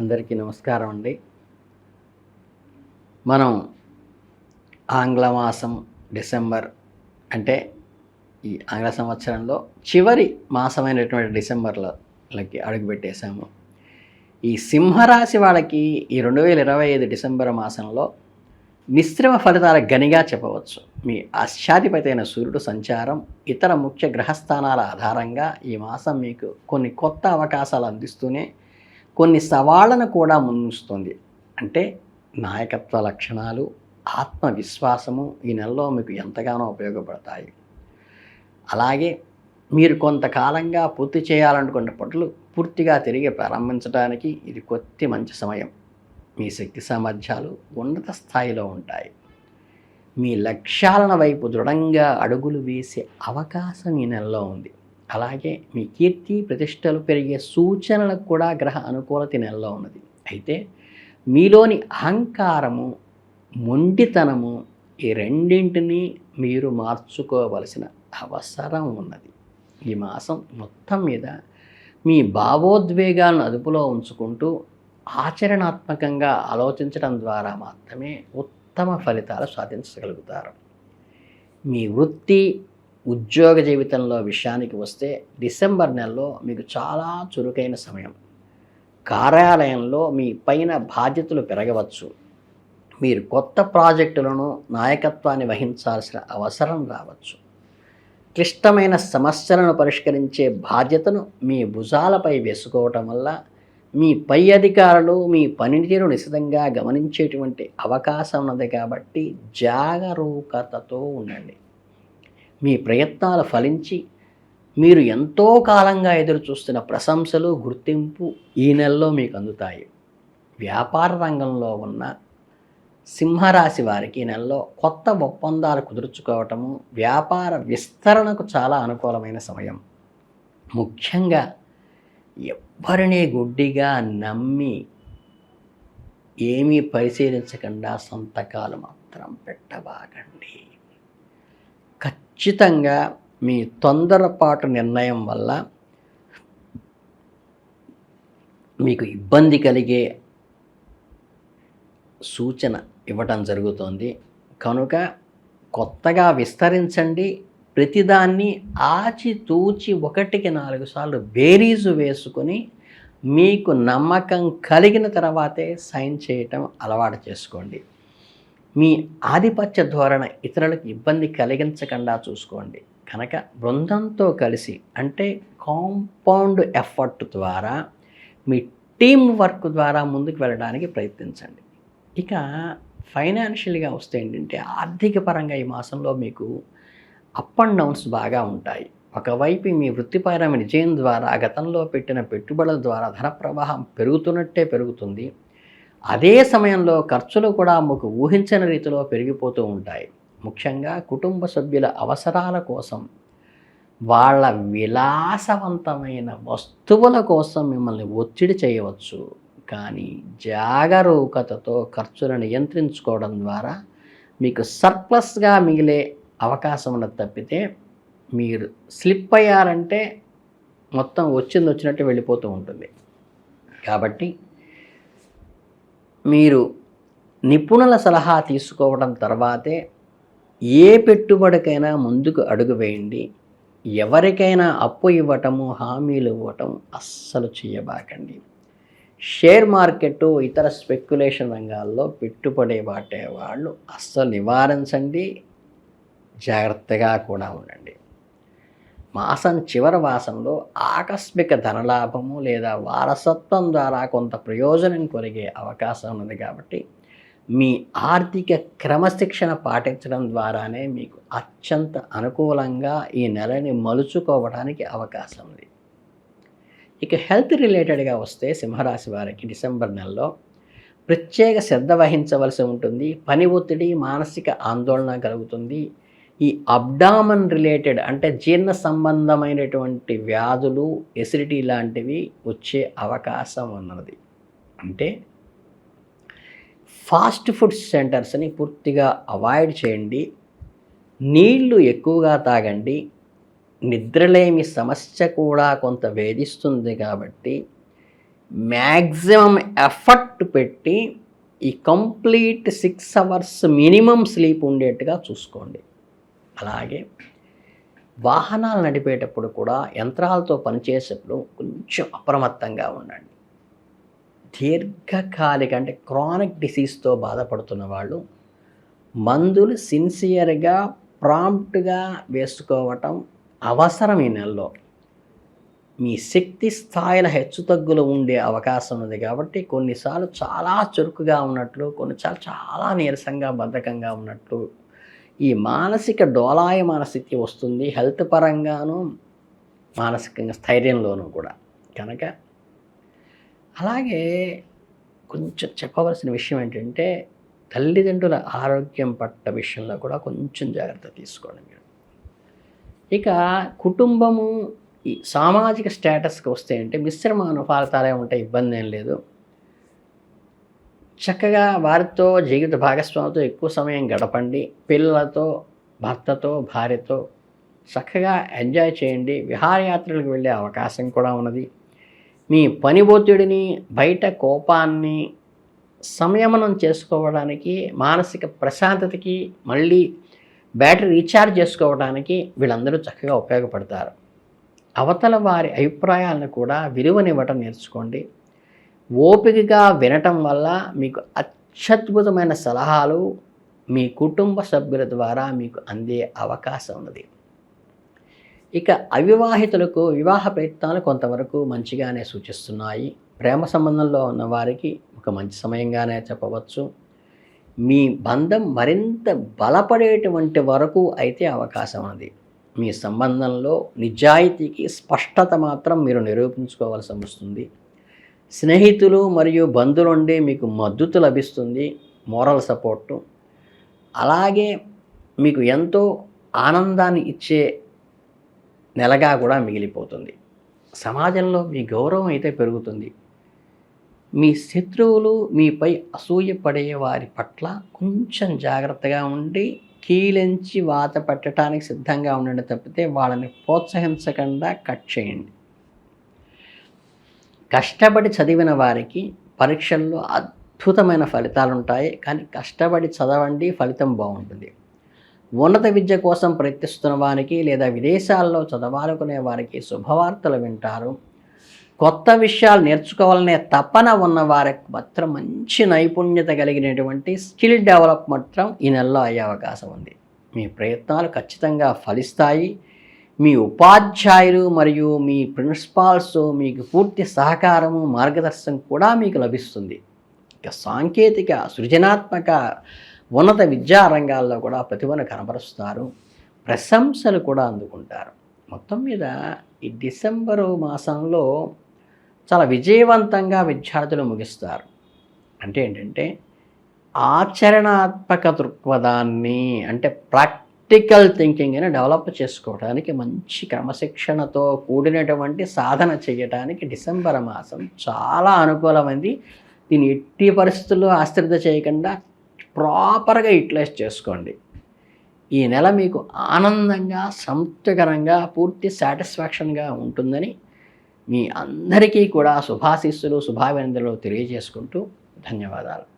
అందరికీ నమస్కారం అండి. మనం ఆంగ్ల మాసం డిసెంబర్ అంటే ఈ ఆంగ్ల సంవత్సరంలో చివరి మాసమైనటువంటి డిసెంబర్లోకి అడుగుపెట్టేశాము. ఈ సింహరాశి వాళ్ళకి ఈ రెండు వేల ఇరవై ఐదు డిసెంబర్ మాసంలో మిశ్రమ ఫలితాల గనిగా చెప్పవచ్చు. మీ అశ్చాధిపతి అయిన సూర్యుడు సంచారం ఇతర ముఖ్య గ్రహస్థానాల ఆధారంగా ఈ మాసం మీకు కొన్ని కొత్త అవకాశాలు అందిస్తూనే కొన్ని సవాళ్ళను కూడా ముందుస్తుంది. అంటే నాయకత్వ లక్షణాలు ఆత్మవిశ్వాసము ఈ నెలలో మీకు ఎంతగానో ఉపయోగపడతాయి. అలాగే మీరు కొంతకాలంగా పూర్తి చేయాలనుకున్న పనులు పూర్తిగా తిరిగి ప్రారంభించడానికి ఇది కొద్ది మంచి సమయం. మీ శక్తి సామర్థ్యాలు ఉన్నత స్థాయిలో ఉంటాయి. మీ లక్ష్యాలను వైపు దృఢంగా అడుగులు వేసే అవకాశం ఈ నెలలో ఉంది. అలాగే మీ కీర్తి ప్రతిష్టలు పెరిగే సూచనలకు కూడా గ్రహ అనుకూలత నెలలో ఉన్నది. అయితే మీలోని అహంకారము మొండితనము ఈ రెండింటినీ మీరు మార్చుకోవలసిన అవసరం ఉన్నది. ఈ మాసం మొత్తం మీద మీ భావోద్వేగాలను అదుపులో ఉంచుకుంటూ ఆచరణాత్మకంగా ఆలోచించడం ద్వారా మాత్రమే ఉత్తమ ఫలితాలు సాధించగలుగుతారు. మీ వృత్తి ఉద్యోగ జీవితంలో విషయానికి వస్తే డిసెంబర్ నెలలో మీకు చాలా చురుకైన సమయం. కార్యాలయంలో మీ పైన బాధ్యతలు పెరగవచ్చు. మీరు కొత్త ప్రాజెక్టులను నాయకత్వాన్ని వహించాల్సిన అవసరం రావచ్చు. క్లిష్టమైన సమస్యలను పరిష్కరించే బాధ్యతను మీ భుజాలపై వేసుకోవటం వల్ల మీ పై అధికారులు మీ పనితీరు నిశితంగా గమనించేటువంటి అవకాశం ఉన్నది కాబట్టి జాగరూకతతో ఉండండి. మీ ప్రయత్నాలు ఫలించి మీరు ఎంతో కాలంగా ఎదురు చూస్తున్న ప్రశంసలు గుర్తింపు ఈ నెలలో మీకు అందుతాయి. వ్యాపార రంగంలో ఉన్న సింహరాశి వారికి ఈ నెలలో కొత్త ఒప్పందాలు కుదుర్చుకోవటము వ్యాపార విస్తరణకు చాలా అనుకూలమైన సమయం. ముఖ్యంగా ఎవ్వరిని గుడ్డిగా నమ్మి ఏమీ పరిశీలించకుండా సంతకాలు మాత్రం పెట్టబాకండి. ఖచ్చితంగా మీ తొందరపాటు నిర్ణయం వల్ల మీకు ఇబ్బంది కలిగే సూచన ఇవ్వటం జరుగుతోంది. కనుక కొత్తగా విస్తరించండి. ప్రతిదాన్ని ఆచితూచి ఒకటికి నాలుగు సార్లు బేరీజు వేసుకొని మీకు నమ్మకం కలిగిన తర్వాతే సైన్ చేయటం అలవాటు చేసుకోండి. మీ ఆధిపత్య ధోరణ ఇతరులకు ఇబ్బంది కలిగించకుండా చూసుకోండి. కనుక బృందంతో కలిసి అంటే కాంపౌండ్ ఎఫర్ట్ ద్వారా మీ టీం వర్క్ ద్వారా ముందుకు వెళ్ళడానికి ప్రయత్నించండి. ఇక ఫైనాన్షియల్గా వస్తే ఏంటంటే ఆర్థిక పరంగా ఈ మాసంలో మీకు అప్ అండ్ డౌన్స్ బాగా ఉంటాయి. ఒకవైపు మీ వృత్తిపరమైన విజయం ద్వారా గతంలో పెట్టిన పెట్టుబడుల ద్వారా ధన ప్రవాహం పెరుగుతున్నట్టే పెరుగుతుంది. అదే సమయంలో ఖర్చులు కూడా మీకు ఊహించని రీతిలో పెరిగిపోతూ ఉంటాయి. ముఖ్యంగా కుటుంబ సభ్యుల అవసరాల కోసం వాళ్ళ విలాసవంతమైన వస్తువుల కోసం మిమ్మల్ని ఒత్తిడి చేయవచ్చు. కానీ జాగరూకతతో ఖర్చులను నియంత్రించుకోవడం ద్వారా మీకు సర్ప్లస్గా మిగిలే అవకాశం ఉన్నది తప్పితే మీరు స్లిప్ అయ్యారంటే మొత్తం వచ్చింది వచ్చినట్టు వెళ్ళిపోతూ ఉంటుంది. కాబట్టి మీరు నిపుణుల సలహా తీసుకోవడం తర్వాతే ఏ పెట్టుబడికైనా ముందుకు అడుగు వేయండి. ఎవరికైనా అప్పు ఇవ్వటము హామీలు ఇవ్వటం అస్సలు చేయబాకండి. షేర్ మార్కెట్ ఇతర స్పెక్యులేషన్ రంగాల్లో పెట్టుబడి వాటే వాళ్ళు అస్సలు నివారించండి. జాగ్రత్తగా కూడా ఉండండి. మాసం చివరి మాసంలో ఆకస్మిక ధనలాభము లేదా వారసత్వం ద్వారా కొంత ప్రయోజనం కొరిగే అవకాశం ఉంది కాబట్టి మీ ఆర్థిక క్రమశిక్షణ పాటించడం ద్వారానే మీకు అత్యంత అనుకూలంగా ఈ నెలని మలుచుకోవడానికి అవకాశం ఉంది. ఇక హెల్త్ రిలేటెడ్గా వస్తే సింహరాశి వారికి డిసెంబర్ నెలలో ప్రత్యేక శ్రద్ధ వహించవలసి ఉంటుంది. పని ఒత్తిడి మానసిక ఆందోళన కలుగుతుంది. ఈ అబ్డామన్ రిలేటెడ్ అంటే జీర్ణ సంబంధమైనటువంటి వ్యాధులు ఎసిడిటీ లాంటివి వచ్చే అవకాశం ఉన్నది. అంటే ఫాస్ట్ ఫుడ్ సెంటర్స్ని పూర్తిగా అవాయిడ్ చేయండి. నీళ్ళు ఎక్కువగా తాగండి. నిద్రలేమి సమస్య కూడా కొంత వేధిస్తుంది కాబట్టి మ్యాక్సిమం ఎఫర్ట్ పెట్టి ఈ complete six hours minimum sleep ఉండేట్టుగా చూసుకోండి. అలాగే వాహనాలు నడిపేటప్పుడు కూడా యంత్రాలతో పనిచేసేటప్పుడు కొంచెం అప్రమత్తంగా ఉండండి. దీర్ఘకాలిక అంటే క్రానిక్ డిసీజ్తో బాధపడుతున్న వాళ్ళు మందులు సిన్సియర్గా ప్రాంప్ట్గా వేసుకోవటం అవసరం ఈ నెలలో. మీ శక్తి స్థాయిల హెచ్చుతగ్గులు ఉండే అవకాశం ఉంది కాబట్టి కొన్నిసార్లు చాలా చురుకుగా ఉన్నట్లు కొన్నిసార్లు చాలా నీరసంగా బద్ధకంగా ఉన్నట్లు ఈ మానసిక డోలాయమాన స్థితి వస్తుంది హెల్త్ పరంగాను మానసికంగా స్థైర్యంలోనూ కూడా. కనుక అలాగే కొంచెం చెప్పవలసిన విషయం ఏంటంటే తల్లిదండ్రుల ఆరోగ్యం పట్ల విషయంలో కూడా కొంచెం జాగ్రత్త తీసుకోండి మీరు. ఇక కుటుంబము ఈ సామాజిక స్టేటస్కి వస్తే అంటే మిశ్రమ ఫలితాలే ఉంటే ఇబ్బంది ఏం లేదు. చక్కగా వారితో జీవిత భాగస్వామితో ఎక్కువ సమయం గడపండి. పిల్లలతో భర్తతో భార్యతో చక్కగా ఎంజాయ్ చేయండి. విహారయాత్రలకు వెళ్ళే అవకాశం కూడా ఉన్నది. మీ పని ఒత్తిడిని బయట కోపాన్ని సంయమనం చేసుకోవడానికి మానసిక ప్రశాంతతకి మళ్ళీ బ్యాటరీ రీఛార్జ్ చేసుకోవడానికి వీళ్ళందరూ చక్కగా ఉపయోగపడతారు. అవతల వారి అభిప్రాయాలను కూడా విలువనివ్వటం నేర్చుకోండి. ఓపికగా వినటం వల్ల మీకు అత్యద్భుతమైన సలహాలు మీ కుటుంబ సభ్యుల ద్వారా మీకు అందే అవకాశం ఉన్నది. ఇక అవివాహితులకు వివాహ ప్రయత్నాలు కొంతవరకు మంచిగానే సూచిస్తున్నాయి. ప్రేమ సంబంధంలో ఉన్న వారికి ఒక మంచి సమయంగానే చెప్పవచ్చు. మీ బంధం మరింత బలపడేటువంటి వరకు అయితే అవకాశం ఉన్నది. మీ సంబంధంలో నిజాయితీకి స్పష్టత మాత్రం మీరు నిరూపించుకోవాల్సి వస్తుంది. స్నేహితులు మరియు బంధువుల నుండి మీకు మద్దతు లభిస్తుంది మోరల్ సపోర్టు అలాగే మీకు ఎంతో ఆనందాన్ని ఇచ్చే నెలగా కూడా మిగిలిపోతుంది. సమాజంలో మీ గౌరవం అయితే పెరుగుతుంది. మీ శత్రువులు మీపై అసూయపడే వారి పట్ల కొంచెం జాగ్రత్తగా ఉండి కీలించి వాత పెట్టడానికి సిద్ధంగా ఉండండి తప్పితే వాళ్ళని ప్రోత్సహించకుండా కట్ చేయండి. కష్టపడి చదివిన వారికి పరీక్షల్లో అద్భుతమైన ఫలితాలు ఉంటాయి కానీ కష్టపడి చదవండి ఫలితం బాగుంటుంది. ఉన్నత విద్య కోసం ప్రయత్నిస్తున్న వారికి లేదా విదేశాల్లో చదవాలనుకునే వారికి శుభవార్తలు వింటారు. కొత్త విషయాలు నేర్చుకోవాలనే తపన ఉన్న వారికి మాత్రం మంచి నైపుణ్యత కలిగినటువంటి స్కిల్ డెవలప్ మాత్రం ఈ నెలలో అయ్యే అవకాశం ఉంది. మీ ప్రయత్నాలు ఖచ్చితంగా ఫలిస్తాయి. మీ ఉపాధ్యాయులు మరియు మీ ప్రిన్సిపాల్స్ మీకు పూర్తి సహకారము మార్గదర్శనం కూడా మీకు లభిస్తుంది. ఇక సాంకేతిక సృజనాత్మక ఉన్నత విద్యా రంగాల్లో కూడా ప్రతిభను కనబరుస్తారు. ప్రశంసలు కూడా అందుకుంటారు. మొత్తం మీద ఈ డిసెంబరు మాసంలో చాలా విజయవంతంగా విద్యార్థులు ముగిస్తారు. అంటే ఏంటంటే ఆచరణాత్మక దృక్పథాన్ని అంటే ప్రాక్ క్రిటికల్ థింకింగ్ని డెవలప్ చేసుకోవడానికి మంచి క్రమశిక్షణతో కూడినటువంటి సాధన చేయడానికి డిసెంబర్ మాసం చాలా అనుకూలమైంది. దీన్ని ఎట్టి పరిస్థితుల్లో ఆశ్రద్ధ చేయకుండా ప్రాపర్గా యూటిలైజ్ చేసుకోండి. ఈ నెల మీకు ఆనందంగా సంతృప్తికరంగా పూర్తి సాటిస్ఫాక్షన్గా ఉంటుందని మీ అందరికీ కూడా శుభాశీస్సులు శుభాభినందనలు తెలియజేసుకుంటూ ధన్యవాదాలు.